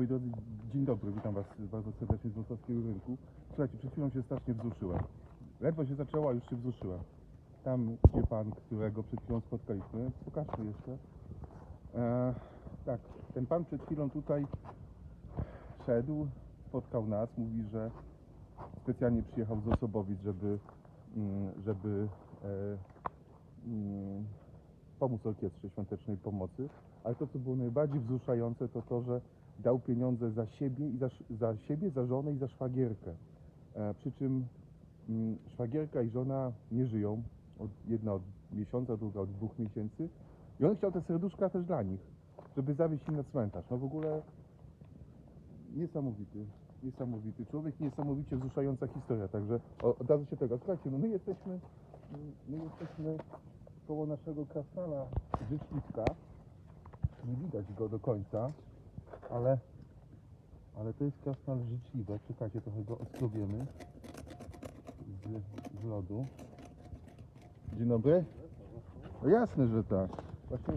Moi drodzy, dzień dobry, witam Was bardzo serdecznie z Wrocławskiego Rynku. Słuchajcie, przed chwilą się strasznie wzruszyłem. Ledwo się zaczęło, a już się wzruszyłem. Tam idzie Pan, którego przed chwilą spotkaliśmy. Pokażmy jeszcze. E, tak, ten Pan przed chwilą tutaj szedł, spotkał nas, mówi, że specjalnie przyjechał z Osobowic, żeby, mm, żeby e, mm, pomóc Orkiestrze Świątecznej Pomocy. Ale to, co było najbardziej wzruszające, to to, że dał pieniądze za siebie, i za, za siebie, za żonę i za szwagierkę. E, przy czym mm, szwagierka i żona nie żyją. Od, jedna od miesiąca, druga od dwóch miesięcy. I on chciał te serduszka też dla nich, żeby zawieźć im na cmentarz. No w ogóle niesamowity, niesamowity człowiek, niesamowicie wzruszająca historia. Także o- od razu się tego. Słuchajcie, no my jesteśmy, my jesteśmy koło naszego krasnala życzliwka. Nie widać go do końca, ale, ale to jest krasnal życzliwe. Czekajcie, trochę go oskrobiemy z, z lodu. Dzień dobry. No jasne, że tak. Właśnie,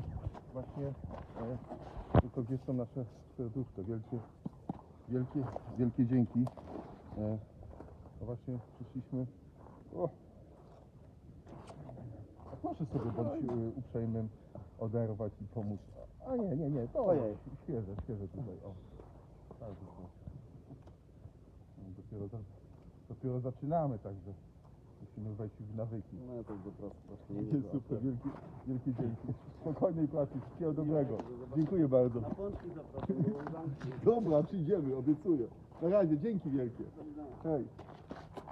właśnie e, tylko gdzie są nasze serduszka. Wielkie, wielkie, wielkie dzięki. E, no właśnie przyszliśmy. O. A proszę sobie bądź e, uprzejmym oderwać i pomóc. A nie, nie, nie, to Ojej. świeże, świeże tutaj. O. Bardzo proszę. No, dopiero, za, dopiero zaczynamy, także musimy wejść w nawyki. No to po prostu właśnie Nie, super, wielkie, wielkie dzięki. Spokojnej pracy, wszystkiego dobrego. Dziękuję bardzo. Na pączki zapraszam, do. Dobra, przyjdziemy, obiecuję. Na razie, dzięki wielkie. Hej.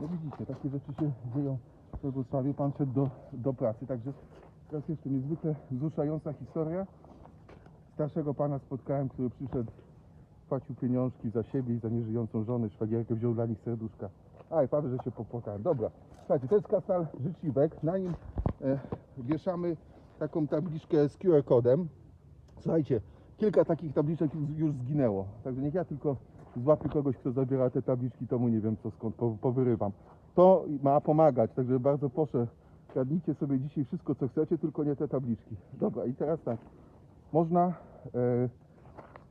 No widzicie, takie rzeczy się dzieją we Wrocławiu. Pan szedł do, do pracy, także teraz jeszcze niezwykle wzruszająca historia. Starszego pana spotkałem, który przyszedł, płacił pieniążki za siebie i za nieżyjącą żonę, szwagierkę, wziął dla nich serduszka. Aj, prawie, że się popłakałem. Dobra, słuchajcie, to jest kasal życzliwek. Na nim e, wieszamy taką tabliczkę z QR-kodem. Słuchajcie, kilka takich tabliczek już, zginęło. Także niech ja tylko złapię kogoś, kto zabiera te tabliczki, to mu nie wiem co skąd po, powyrywam. To ma pomagać, także bardzo proszę, kradnijcie sobie dzisiaj wszystko co chcecie, tylko nie te tabliczki. Dobra, i teraz tak. Można e,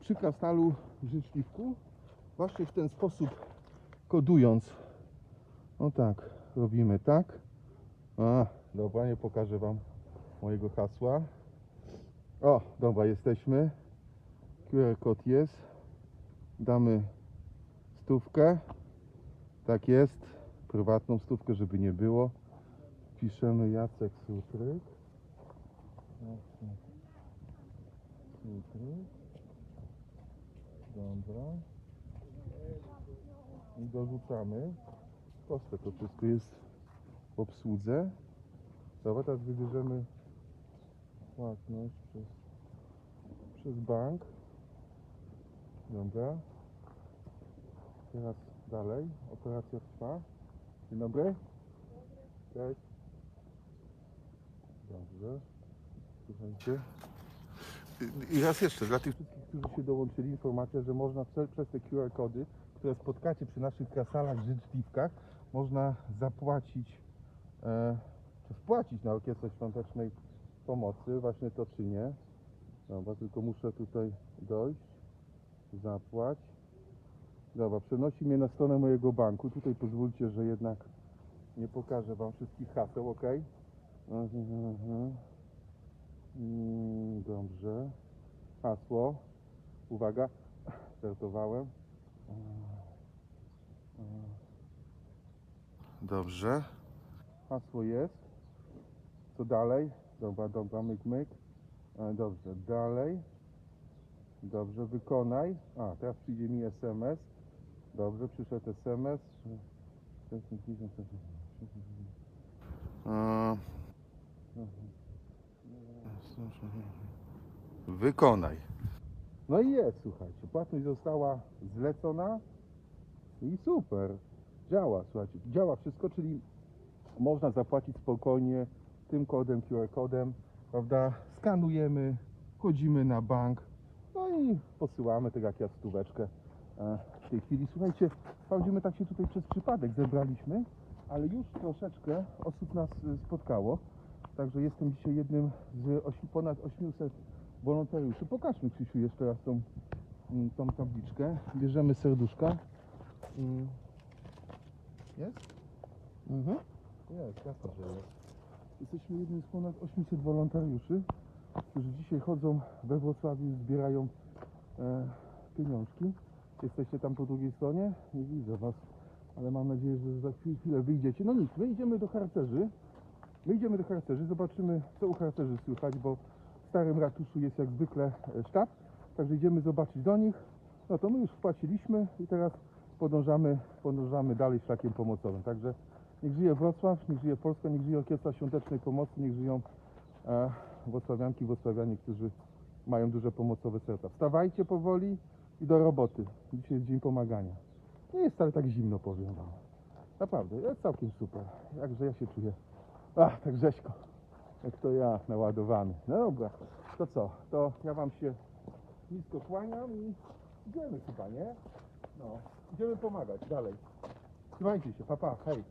przy kastalu życzliwku właśnie w ten sposób kodując. No tak, robimy tak. A, dobra, nie pokażę Wam mojego hasła. O, dobra, jesteśmy. QR kod jest. Damy stówkę. Tak jest. Prywatną stówkę, żeby nie było. Piszemy Jacek Sutryk. Jacek Sutryk. Dobra. I dorzucamy. Proste to wszystko jest w obsłudze. Dobra, teraz wybierzemy płatność przez, przez bank. Dobra. Teraz dalej. Operacja trwa. Dzień dobry. Cześć. Słuchajcie. I- raz jeszcze, dla tych wszystkich, którzy się dołączyli, informacja, że można prze, przez te QR-kody, które spotkacie przy naszych kasalach, życzliwkach, można zapłacić, e, czy wpłacić na Orkiestrę Świątecznej Pomocy. Właśnie to czynię. Dobra, tylko muszę tutaj dojść. Zapłać. Dobra, przenosi mnie na stronę mojego banku. Tutaj pozwólcie, że jednak nie pokażę Wam wszystkich haseł, ok? Mhm. Mm, Dobrze. Hasło. Uwaga. Startowałem. Dobrze. Hasło jest. Co dalej? Dobra, dobra, myk, myk. E, Dobrze, dalej. Dobrze, wykonaj. A, teraz przyjdzie mi SMS. Dobrze, przyszedł SMS. Wykonaj. No i jest, słuchajcie. Płatność została zlecona i super. Działa, słuchajcie. Działa wszystko, czyli można zapłacić spokojnie tym kodem, QR-kodem, prawda? Skanujemy, wchodzimy na bank, no i posyłamy, tak jak ja stóweczkę e, w tej chwili. Słuchajcie, wprawdzie my tak się tutaj przez przypadek zebraliśmy, ale już troszeczkę osób nas spotkało. Także jestem dzisiaj jednym z osi, ponad 800 wolontariuszy. Pokażmy Krzysiu jeszcze raz tą mm, tą tabliczkę, bierzemy serduszka. Mm. Jest? Mhm. Jest, jasne, że jest. Jesteśmy jednym z ponad 800 wolontariuszy, którzy dzisiaj chodzą we Wrocławiu i zbierają e, pieniążki. Jesteście tam po drugiej stronie? Nie widzę Was, ale mam nadzieję, że za chwil- chwilę wyjdziecie. No nic, my idziemy do harcerzy. My idziemy do harcerzy, zobaczymy co u harcerzy słychać, bo starym ratuszu jest jak zwykle e, sztab, także idziemy zobaczyć do nich. No to my już wpłaciliśmy i teraz podążamy, podążamy dalej szlakiem pomocowym. Także niech żyje Wrocław, niech żyje Polska, niech żyje Orkiestra Świątecznej Pomocy, niech żyją e, Wrocławianki, Wrocławianie, którzy mają duże pomocowe serca. Wstawajcie powoli i do roboty. Dzisiaj jest dzień pomagania. Nie jest wcale tak zimno, powiem Wam. Naprawdę, jest całkiem super. Jakże ja się czuję. Ach, tak rzeźko. Jak to ja, naładowany. No dobra, to co? To ja Wam się nisko kłaniam i idziemy chyba, nie? No, idziemy pomagać dalej. Trzymajcie się, papa, hej.